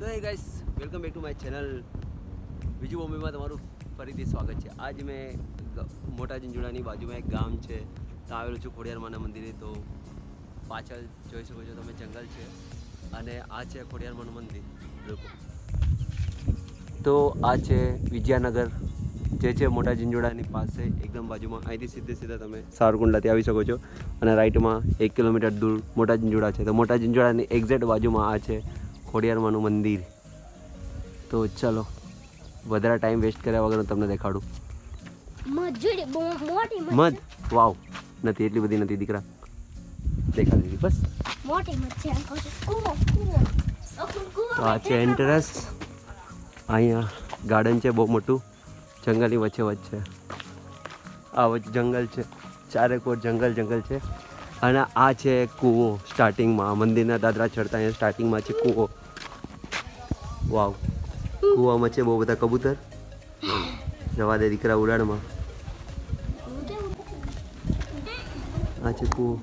તો એ guys welcome back to my channel બીજું મમ્મીમાં તમારું ફરીથી સ્વાગત છે. આજ મેં મોટા ચિંચુડાની બાજુમાં એક ગામ છે. ત્યાં આવેલું છું ખોડિયારમાના મંદિરે. તો પાછળ જોઈ શકો છો તમે જંગલ છે અને આ છે ખોડિયારમાનું મંદિર. લોકો તો આ છે વિદ્યાનગર. જે છે મોટા ચિંચુડાની પાસે એકદમ બાજુમાં. અહીંથી સીધે સીધા તમે સારકુંડલાથી આવી શકો છો. અને રાઈટમાં એક કિલોમીટર દૂર મોટા ચિંચુડા છે. તો મોટા ચિંચુડાની એક્ઝેક્ટ બાજુમાં આ છે ખોડિયારમાંનું મંદિર. તો ચલો વધારે ટાઈમ વેસ્ટ કર્યા વગર હું તમને દેખાડું. મધ વાવ. નથી એટલી બધી નથી દીકરા. દેખાડી દીધી બસ. તો આ છે એન્ટ્રન્સ અહીંયા ગાર્ડન છે બહુ મોટું. જંગલની વચ્ચે વચ્ચે આ વચ્ચે જંગલ છે. ચારે કોર જંગલ જંગલ છે. અને આ છે કૂવો સ્ટાર્ટિંગમાં મંદિરના દાદરા ચડતા અહીંયા સ્ટાર્ટિંગમાં છે કૂવો. વાવ કૂવામાં છે બહુ બધા કબૂતર. જવા દે દીકરા ઉડાડમાં. આ છે કૂવો.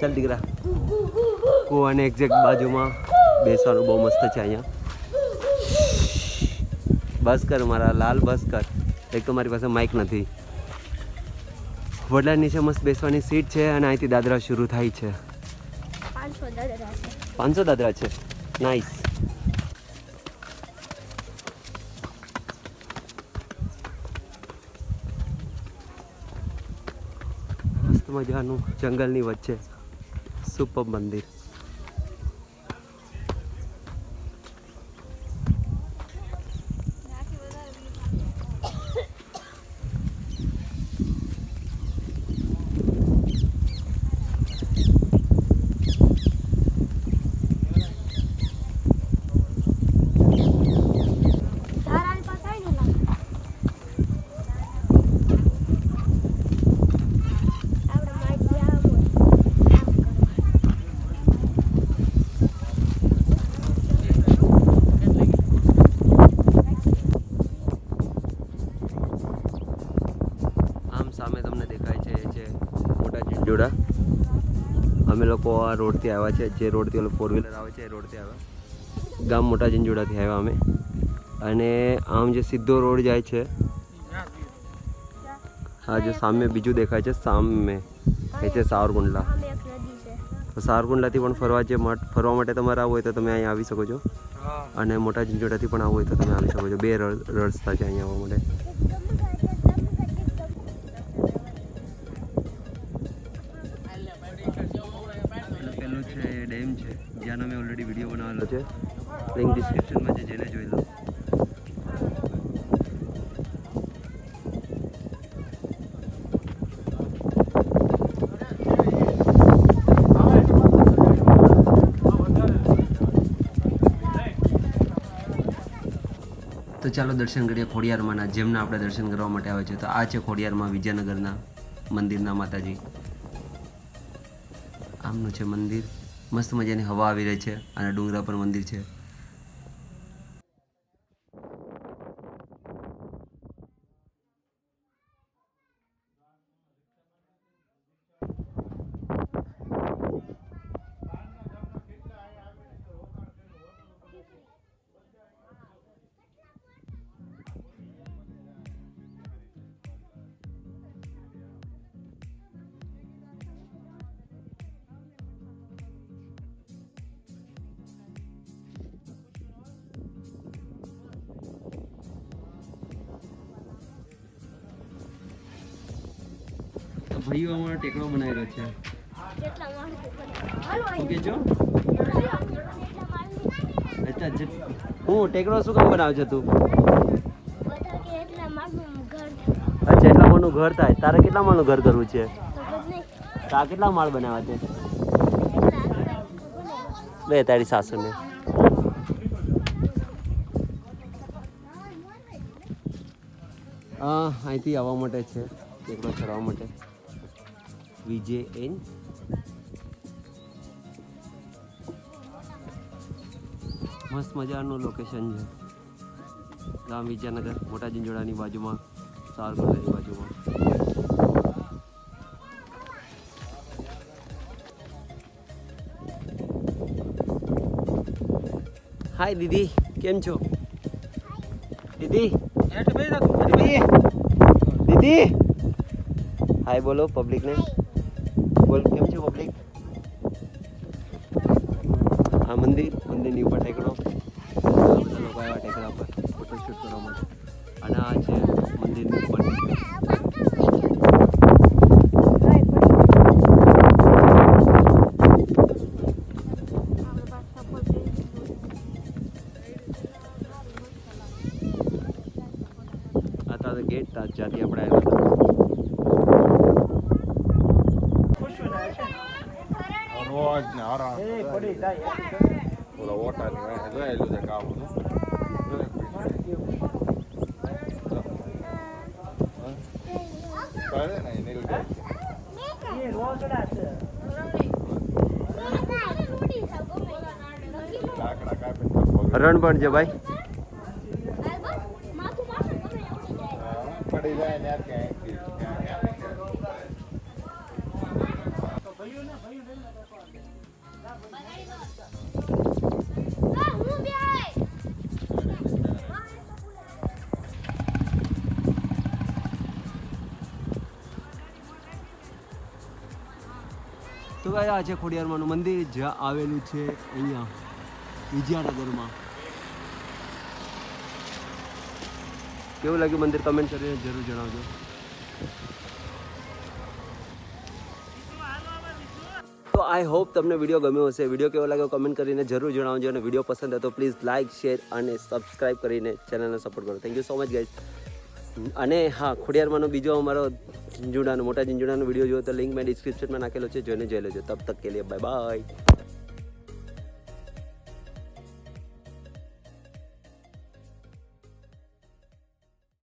ચાલ દીકરા. કૂવાની એક્ઝેક્ટ બાજુમાં બેસવાનું બહુ મસ્ત છે અહીંયા. બસ કર મારા લાલ ભાસ્કર કર એક તો મારી પાસે માઇક નથી. વડલા નીચે મસ્ત બેસવાની સીટ છે અને અહીંથી દાદરા શરૂ થાય છે. પાંચસો દાદરા છે. નાઇસ મસ્ત મજાનું જંગલની વચ્ચે. સુપર મંદિર તારા પાસે આવી ને લાગે આપણે માટી આમ હોય આમ કરવા આમ સામે તમને દેખાય છે એ છે ચિંચોડા અમે લોકો આ રોડથી આવ્યા છે. જે રોડથી ઓલો ફોર વ્હીલર આવે છે એ રોડથી આવ્યા. ગામ મોટા ચિંચોડાથી આવ્યા અમે. અને આમ જે સીધો રોડ જાય છે હા જો સામે બીજું દેખાય છે સામે. એ છે સાવરકુંડલા. તો સાવરકુંડલાથી પણ ફરવા જે ફરવા માટે તમારે આવવું હોય તો તમે અહીંયા આવી શકો છો. અને મોટા જોડાથી પણ આવવું હોય તો તમે આવી શકો છો. બે રસ્તા છે અહીંયા આવવા માટે. વીડિયો બનાવેલો છે લિંક ડિસ્ક્રિપ્શનમાં છે, જેને જોઈ લો. તો ચાલો દર્શન કરીએ ખોડિયારમાંના જેમના આપણે દર્શન કરવા માટે આવે છે. તો આ છે ખોડિયારમાં વિજયનગરના મંદિરના માતાજી. આમનું છે મંદિર. મસ્ત મજાની હવા આવી રહી છે અને ડુંગરા પર મંદિર છે. ભાઈઓ અમારો ટેકડો બનાવેલો છે. ઓકે માણસો અચ્છા હું ટેકડો શું કામ બનાવે છે તું? અચ્છા એટલા માળનું ઘર થાય. તારે કેટલા માળનું ઘર કરવું છે? તો બધું નહીં તો આ કેટલા માળ બનાવવા છે? બે તારી સાસુને. હા અહીંથી આવવા માટે છે ટેકડો ચડવા માટે. વિજેએન. મસ્ત મજાનું લોકેશન છે. ગામ વિદ્યાનગર મોટા જિંજોડાની બાજુમાં સારગોદાની બાજુમાં. હાય દીદી. કેમ છો? દીદી. દીદી. હાય બોલો પબ્લિકને બોલ, કેમ છો પબ્લિક? આ મંદિર, મંદિરની ઉપર ટેકડો બધા લોકો આવ્યા ટેકડા ઉપર ફોટોશૂટ કરવા માટે. અને આ છે મંદિરની ઉપર ગેટ તા આપણે આવ્યા રોજ ને હરણ એ પડી જાય વાંહે જોયેલું છે કામ કરે ને એ રોકડા છે ભાઈ તો ભાઈ આ છે ખોડિયારમાંનું મંદિર, જ્યાં આવેલું છે અહીંયા વિજયાનગરમાં. કેવું લાગ્યું મંદિર કમેન્ટ કરીને જરૂર જણાવજો. તો આઈ હોપ તમને વીડિયો ગમ્યો હશે. વીડિયો કેવો લાગ્યો કમેન્ટ કરીને જરૂર જણાવજો અને વીડિયો પસંદ હતો પ્લીઝ લાઇક શેર અને સબસ્ક્રાઈબ કરીને ચેનલને સપોર્ટ કરો. Thank you so much guys અને હા, ખોડિયારમાંનો બીજો અમારો ઝીંઝુડાનો મોટા ઝીંઝુડાનો વીડિયો જોયો તો લિંક મેં ડિસ્ક્રિપ્શનમાં નાખેલો છે, જોઈને જોઈ લેજો. તબ તક કે લીએ બાય બાય